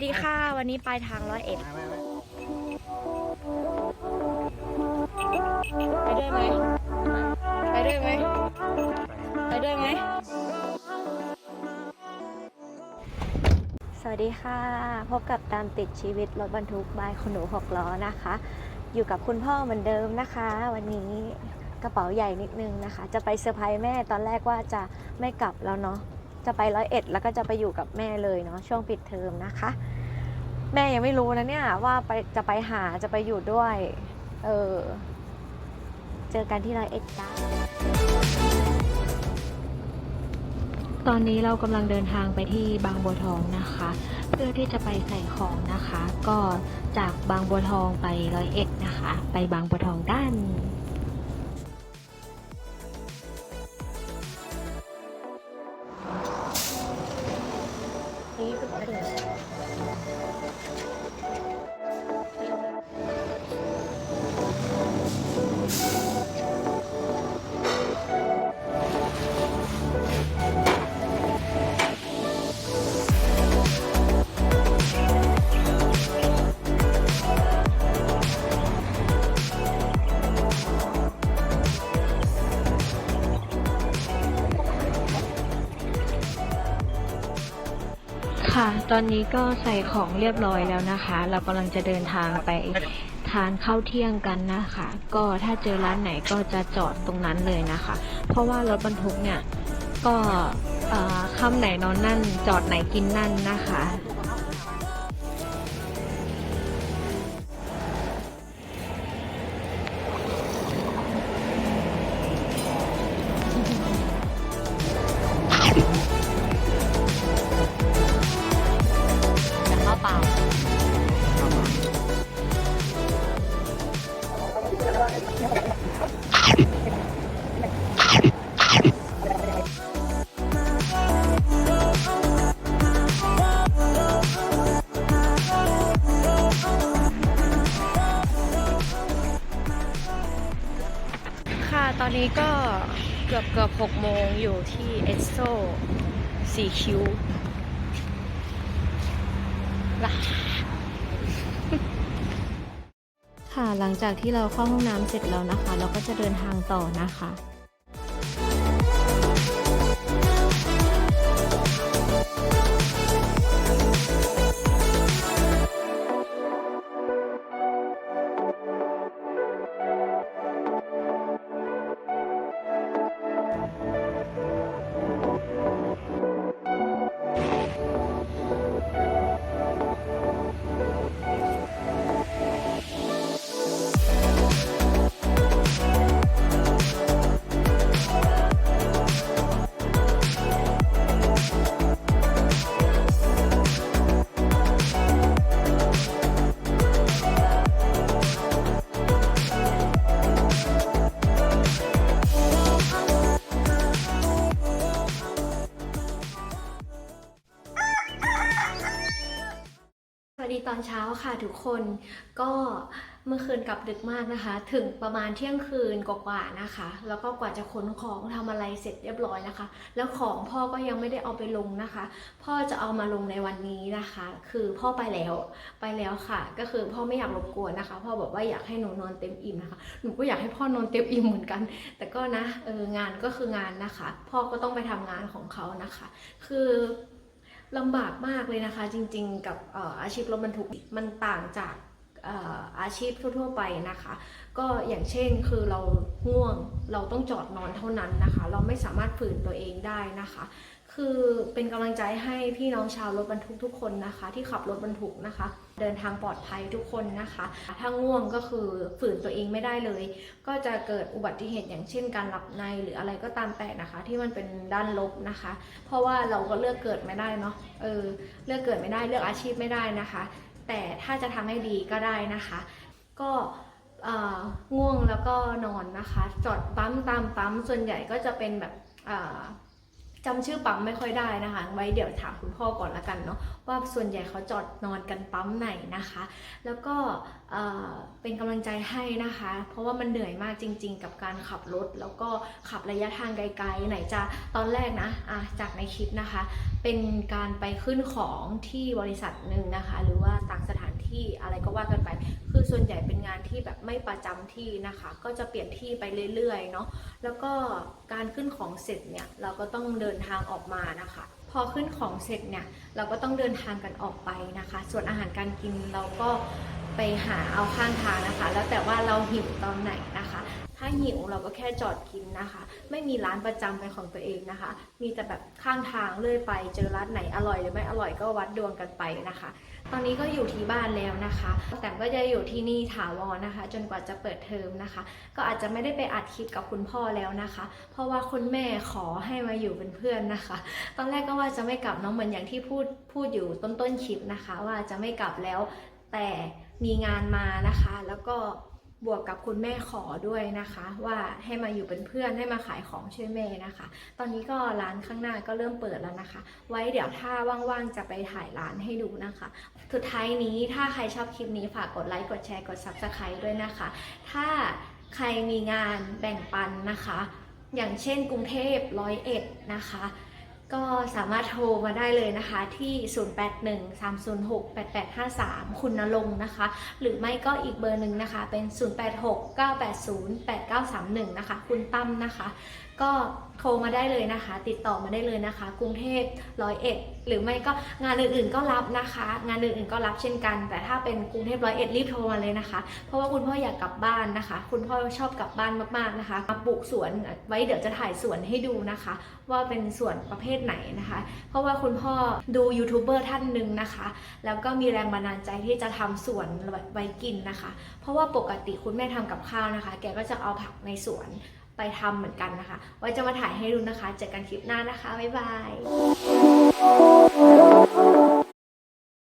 สดีค่ะ วันนี้ปลายทางร้อยเอ็ดไปด้วยไหมไปด้วยไหมไปด้วยไหมสวัสดีค่ะ พบกับตามติดชีวิตรถบรรทุกบายขนหนูหกล้อนะคะ อยู่กับคุณพ่อเหมือนเดิมนะคะ วันนี้กระเป๋าใหญ่นิดนึงนะคะ จะไปเซอร์ไพรส์แม่ตอนแรกว่าจะไม่กลับแล้วเนาะ จะไปร้อยเอ็ดแล้วก็จะไปอยู่กับแม่เลยเนาะช่วงปิดเทอมนะคะ แม่ยังไม่รู้นะเนี่ยว่าไปจะไปหาจะไปอยู่ด้วย เออ เจอกันที่ร้อยเอ็ดจ้าตอนนี้เรากำลังเดินทางไปที่บางบัวทองนะคะ เพื่อที่จะไปใส่ของนะคะ ก็จากบางบัวทองไปร้อยเอ็ดนะคะ ไปบางบัวทองด้าน 何? ตอนนี้ก็ใส่ของเรียบร้อยแล้วนะคะ เรากำลังจะเดินทางไปทานข้าวเที่ยงกันนะคะ ก็ถ้าเจอร้านไหนก็จะจอดตรงนั้นเลยนะคะ เพราะว่ารถบรรทุกเนี่ยก็ค่ำไหนนอนนั่นจอดไหนกินนั่นนะคะ นี้ก็เกือบเกือบหกโมงอยู่ที่เอสโซสีคิวล่ะค่ะหลังจากที่เราเข้าห้องน้ำเสร็จแล้วนะคะ เราก็จะเดินทางต่อนะคะ วัสดีตอนเช้าค่ะทุกคนก็เมื่อคืนกลับดึกมากนะคะ ถึงประมาณเที่ยงคืนกว่าๆนะคะ แล้วก็กว่าจะขนของทำอะไรเสร็จเรียบร้อยนะคะ แล้วของพ่อก็ยังไม่ได้เอาไปลงนะคะ พ่อจะเอามาลงในวันนี้นะคะ คือพ่อไปแล้วไปแล้วค่ะ ก็คือพ่อไม่อยากรบกวนนะคะ พ่อบอกว่าอยากให้หนูนอนเต็มอิ่มนะคะหนูก็อยากให้พ่อนอนเต็มอิ่มเหมือนกัน แต่ก็นะเอองานก็คืองานนะคะ พ่อก็ต้องไปทำงานของเขานะคะ คือ ลำบากมากเลยนะคะ จริงๆ กับอาชีพรถบรรทุกมันต่างจากเอ่ออาชีพทั่ว ๆ ไปนะคะ ก็อย่างเช่นคือเราง่วงเราต้องจอดนอนเท่านั้นนะคะ เราไม่สามารถฝืนตัวเองได้นะคะ คือเป็นกำลังใจให้พี่น้องชาวรถบรรทุกทุกคนนะคะ ที่ขับรถบรรทุกนะคะ เดินทางปลอดภัยทุกคนนะคะ ถ้าง่วงก็คือฝืนตัวเองไม่ได้เลย ก็จะเกิดอุบัติเหตุอย่างเช่นการหลับในหรืออะไรก็ตามแต่นะคะ ที่มันเป็นด้านลบนะคะ เพราะว่าเราก็เลือกเกิดไม่ได้เนาะเออเลือกเกิดไม่ได้เลือกอาชีพไม่ได้นะคะ แต่ถ้าจะทำให้ดีก็ได้นะคะ ก็เออง่วงแล้วก็นอนนะคะ จอดปั๊มตามปั๊มส่วนใหญ่ก็จะเป็นแบบเออ จำชื่อปั๊มไม่ค่อยได้นะคะ ไว้เดี๋ยวถามคุณพ่อก่อนละกันเนาะว่าส่วนใหญ่เขาจอดนอนกันปั๊มไหนนะคะ แล้วก็เป็นกำลังใจให้นะคะ เพราะว่ามันเหนื่อยมากจริง ๆ กับการขับรถ แล้วก็ขับระยะทางไกลๆไหนจะตอนแรกนะะจากในคลิปนะคะ เป็นการไปขึ้นของที่บริษัทหนึ่งนะคะ หรือว่าต่างสถานที่อะไรก็ว่ากัน ส่วนใหญ่เป็นงานที่แบบไม่ประจำที่นะคะ ก็จะเปลี่ยนที่ไปเรื่อยๆเนาะแล้วก็การขึ้นของเสร็จเนี่ยเราก็ต้องเดินทางออกมานะคะ พอขึ้นของเสร็จเนี่ยเราก็ต้องเดินทางกันออกไปนะคะ ส่วนอาหารการกินเราก็ไปหาเอาข้างทางนะคะ แล้วแต่ว่าเราหิวตอนไหนนะคะ ถ้าหิวเราก็แค่จอดกินนะคะ ไม่มีร้านประจำเป็นของตัวเองนะคะ มีแต่แบบข้างทางเลื่อยไป เจอร้านไหนอร่อยหรือไม่อร่อยก็วัดดวงกันไปนะคะ ตอนนี้ก็อยู่ที่บ้านแล้วนะคะ แต่ก็จะอยู่ที่นี่ถาวรนะคะ จนกว่าจะเปิดเทอมนะคะ ก็อาจจะไม่ได้ไปอัดคลิปกับคุณพ่อแล้วนะคะ เพราะว่าคุณแม่ขอให้มาอยู่เป็นเพื่อนนะคะ ตอนแรกก็ว่าจะไม่กลับเน้องเหมือนอย่างที่พูดพูดอยู่ต้นต้นๆคลิปนะคะ ว่าจะไม่กลับแล้วแต่มีงานมานะคะแล้วก็ บวกกับคุณแม่ขอด้วยนะคะ ว่าให้มาอยู่เป็นเพื่อนให้มาขายของช่วยแม่นะคะ ตอนนี้ก็ร้านข้างหน้าก็เริ่มเปิดแล้วนะคะ ไว้เดี๋ยวถ้าว่างๆจะไปถ่ายร้านให้ดูนะคะ สุดท้ายนี้ถ้าใครชอบคลิปนี้ฝากกดไลค์กดแชร์กด Subscribe ด้วยนะคะ ถ้าใครมีงานแบ่งปันนะคะ อย่างเช่นกรุงเทพร้อยเอ็ดนะคะ ก็สามารถโทรมาได้เลยนะคะที่ 0813068853 คุณนรงค์นะคะ หรือไม่ก็อีกเบอร์หนึ่งนะคะ เป็น 0869808931 นะคะ คุณตั้มนะคะ ก็โทรมาได้เลยนะคะ ติดต่อมาได้เลยนะคะ กรุงเทพร้อยเอ็ดหรือไม่ก็งานอื่นๆก็รับนะคะ งานอื่นๆก็รับเช่นกัน แต่ถ้าเป็นกรุงเทพร้อยเอ็ดรีบโทรมาเลยนะคะ เพราะว่าคุณพ่ออยากกลับบ้านนะคะ คุณพ่อชอบกลับบ้านมากๆนะคะมาปลูกสวนไว้เดี๋ยวจะถ่ายสวนให้ดูนะคะ ว่าเป็นสวนประเภทไหนนะคะ เพราะว่าคุณพ่อดูยูทูบเบอร์ท่านหนึ่งนะคะ แล้วก็มีแรงบันดาลใจที่จะทำสวนไว้กินนะคะ เพราะว่าปกติคุณแม่ทำกับข้าวนะคะ แกก็จะเอาผักในสวน ไปทำเหมือนกันนะคะ ไว้จะมาถ่ายให้ดูนะคะ เจอกันคลิปหน้านะคะ บ๊ายบาย